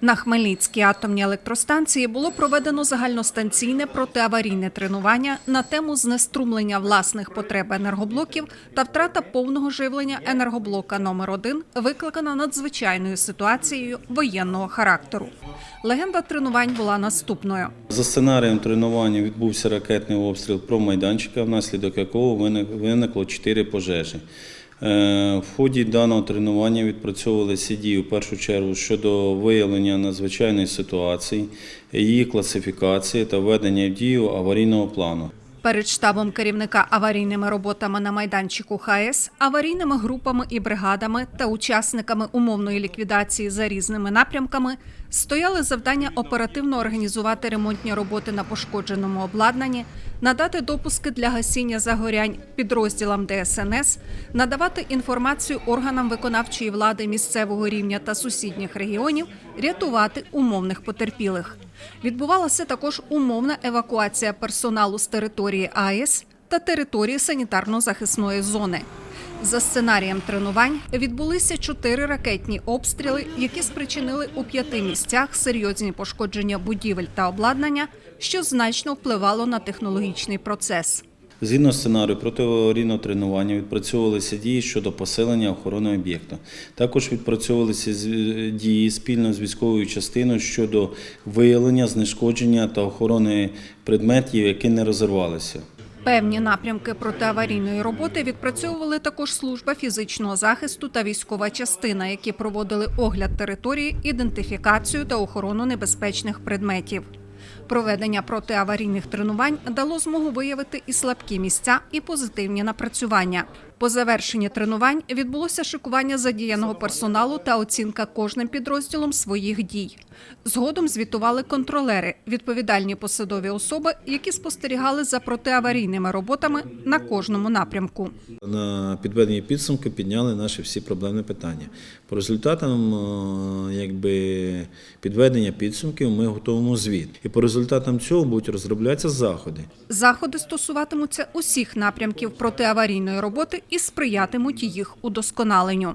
На Хмельницькій атомній електростанції було проведено загальностанційне протиаварійне тренування на тему знеструмлення власних потреб енергоблоків та втрата повного живлення енергоблока номер 1 викликана надзвичайною ситуацією воєнного характеру. Легенда тренувань була наступною. За сценарієм тренування відбувся ракетний обстріл про майданчика, внаслідок якого виник- виникло чотири пожежі. Е, В ході даного тренування відпрацьовувалися дії в першу чергу щодо виявлення надзвичайної ситуації, її класифікації та введення в дію аварійного плану. Перед штабом керівника аварійними роботами на майданчику ХАЕС, аварійними групами і бригадами та учасниками умовної ліквідації за різними напрямками стояли завдання оперативно організувати ремонтні роботи на пошкодженому обладнанні, надати допуски для гасіння загорянь підрозділам ДСНС, надавати інформацію органам виконавчої влади місцевого рівня та сусідніх регіонів, рятувати умовних потерпілих. Відбувалася також умовна евакуація персоналу з території АЕС та території санітарно-захисної зони. За сценарієм тренувань відбулися чотири ракетні обстріли, які спричинили у п'яти місцях серйозні пошкодження будівель та обладнання, що значно впливало на технологічний процес. Згідно сценарію протиаварійного тренування відпрацьовувалися дії щодо посилення охорони об'єкту. Також відпрацьовувалися дії спільно з військовою частиною щодо виявлення, знешкодження та охорони предметів, які не розірвалися. Певні напрямки протиаварійної роботи відпрацьовували також служба фізичного захисту та військова частина, які проводили огляд території, ідентифікацію та охорону небезпечних предметів. Проведення протиаварійних тренувань дало змогу виявити і слабкі місця, і позитивні напрацювання. По завершенні тренувань відбулося шикування задіяного персоналу та оцінка кожним підрозділом своїх дій. Згодом звітували контролери, відповідальні посадові особи, які спостерігали за протиаварійними роботами на кожному напрямку. На підведенні підсумки підняли наші всі проблемні питання. По результатам е, якби, підведення підсумків ми готуємо звіт. І по результатам цього будуть розроблятися заходи. Заходи стосуватимуться усіх напрямків протиаварійної роботи і сприятимуть їх удосконаленню.